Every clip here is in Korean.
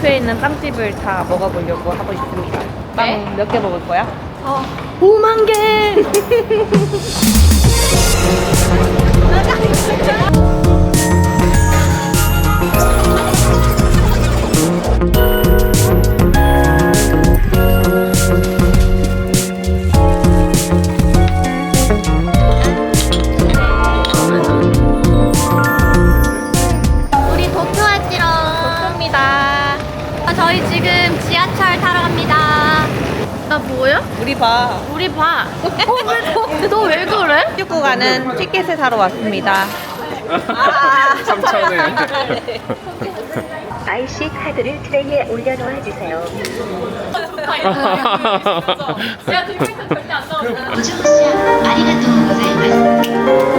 도쿄에 있는 빵집을 다 먹어보려고 하고 있습니다. 빵 네? 몇 개 먹을 거야? 어. 5만 개! 우리 봐. 우리 봐. 어, 너 왜 그래? 축구 가는 티켓을 사러 왔습니다. 3천에 IC 카드를 트레이에 올려놓아 주세요. 야, 들키면 절대 안 나온다. ご乗車ありがとうございます。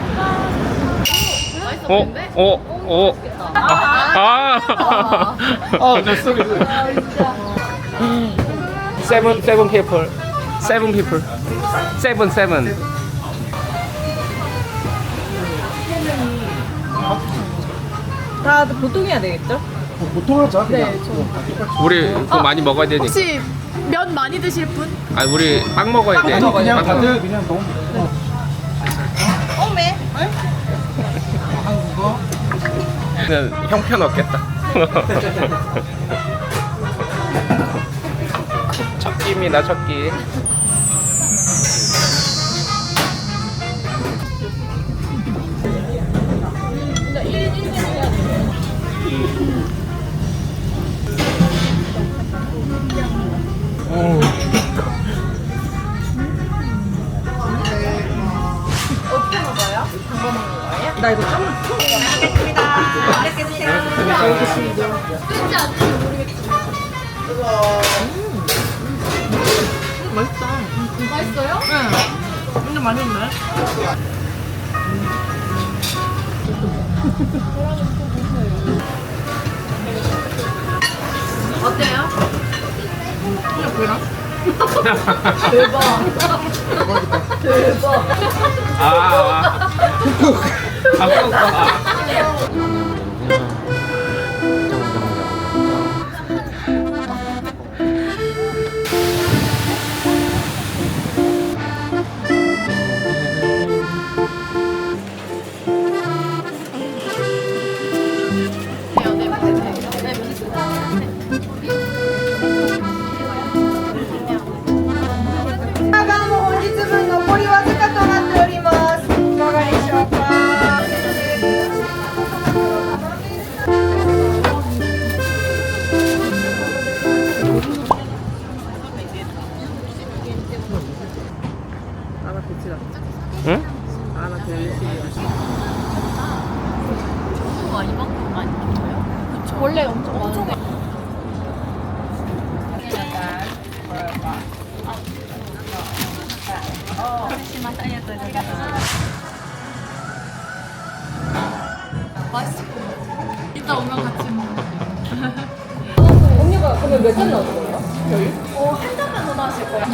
어 어? 어? 어? 아! 아! 됐어 세븐 세븐 피플 세븐 피플 세븐 세븐 다 보통 해야 되겠죠? 우리 그거 많이 먹어야 되니까 혹시 면 많이 드실 분? 아 우리 빵 먹어야 돼빵 그냥 먹어. 다들 그냥 너무 어메? 는 형편 없겠다. 첫 끼입니다 첫끼 나 이거 좀 완전 맛있네. 어때요? 아, 아. 아, 아. 맛있어. 이따 오면 같이 먹어. 언니가 그러면 몇잔 나왔을 거예요? 어, 한 잔만 더 나왔을 거야.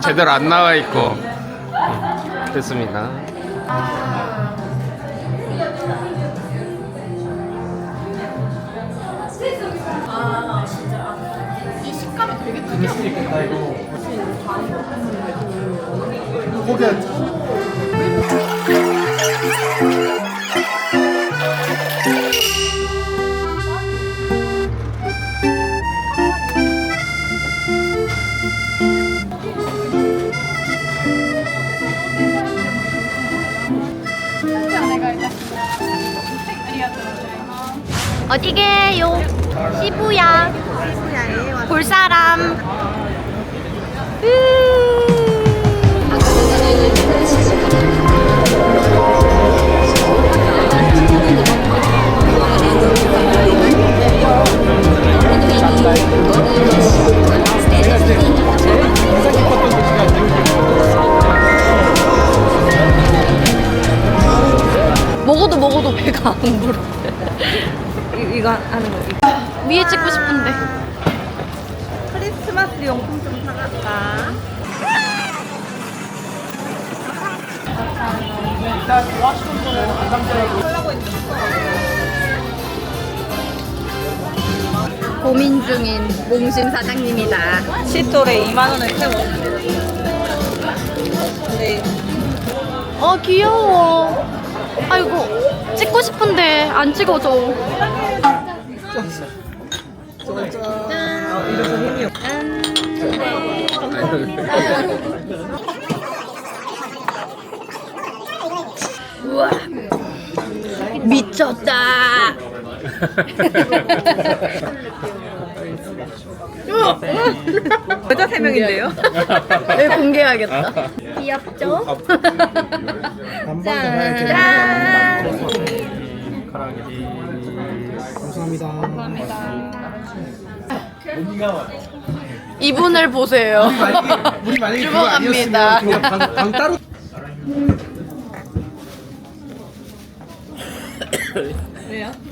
제대로 안 나와 있고 됐습니다. 이 식감이 되게 특이하네. 어디 게요? 시부야. 볼 사람. 먹어 고민 중인 몽신 사장님이다. 시토레 2만 원을 태워. 네. 어 귀여워. 아이고 찍고 싶은데 안 찍어줘. 우와 미쳤다. 여자 3명인데요? 왜 공개해야겠다. 귀엽죠? 짠. 이분을 보세요. 우리 만약에 그거 주목합니다. 아니었으면 그냥 방, 방 따로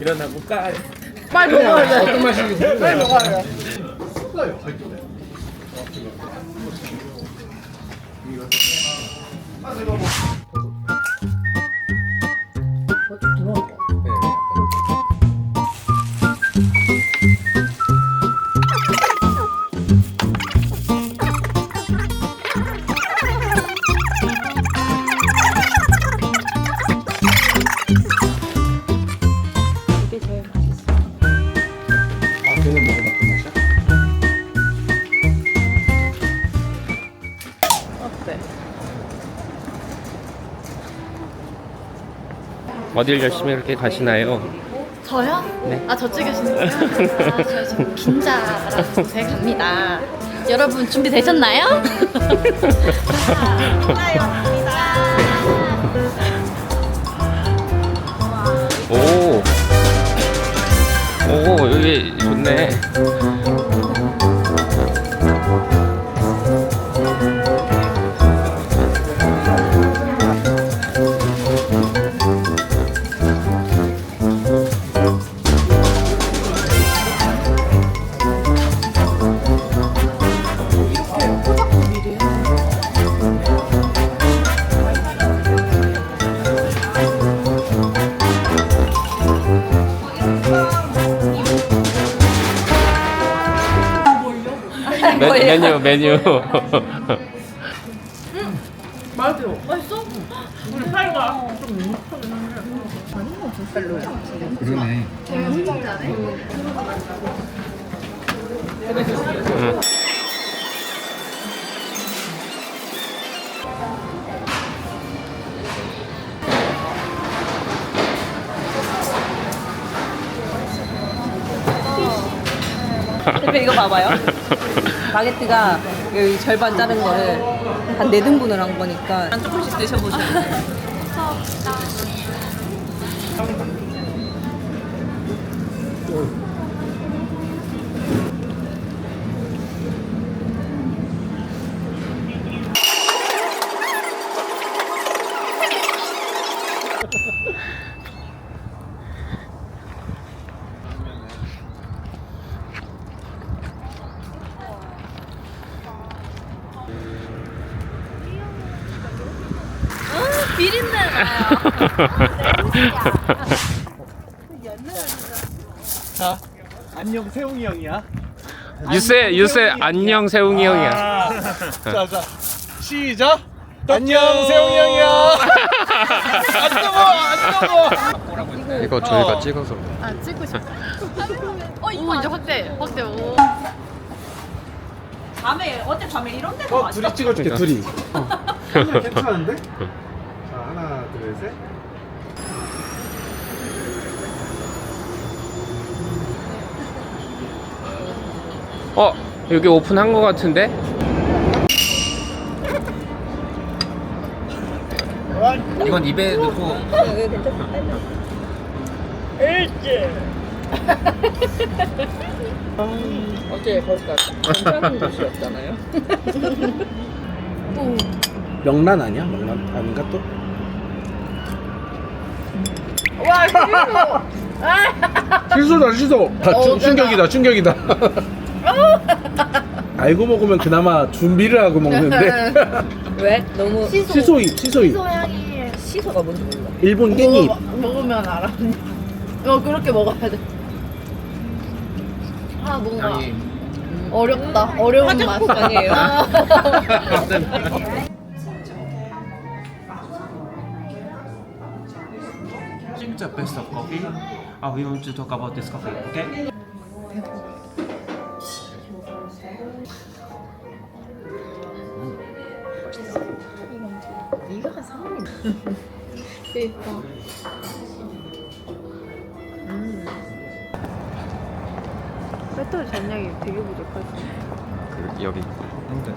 일어나 볼까? 빨리 먹어야 돼. 어떤 맛인지 궁금해요. だよ入ってて。どうも。 어딜 열심히 이렇게 가시나요? 저요? 네. 아 저쪽에 계시는 아, 저 지금 긴자라는 곳에 갑니다. 여러분 준비 되셨나요? 오. 오, 여기 좋네. 메, 메뉴, 메뉴. 그러네. 응. 대표 이거 봐봐요. 바게트가 여기 절반 자른 거를 한 4등분을 한 거니까 한 조금씩 드셔보셔야 돼요. 자, 안녕 세웅이 형이야. 유세, 유세, 안녕, 세웅이 형이야. 자, 자, 시작. 안녕 세웅이 형이야. 안 뜨거, 안 뜨거. 이거 저희가 찍어서. 아 찍고 싶어. 어 이거 이제 확대 확대 오. 밤에 어제 밤에 이런 데가 어, 둘이 찍어줄게, 둘이. 어. 괜찮은데? 셋. 어 여기 오픈한 거 같은데? 이건 입에 넣고 어제 거기가 괜찮은 곳이었잖아요. 명란 아니야? 명란 아닌가 또? 실수다 실수. 다 충, 충격이다 충격이다. 알고 먹으면 그나마 준비를 하고 먹는데 왜? 너무 시소이 시소이 소향이 시소가 뭔지 몰라. 일본 깻잎 먹으면 알아. 어 그렇게 먹어야 돼. 아 뭔가 어렵다. 어려운 맛. 아니에요? The best of coffee. Uh, we want to talk about this coffee, okay? 이거가 상황이 그니까 배터리 잔량이 되게 부족하지. 여기 이것도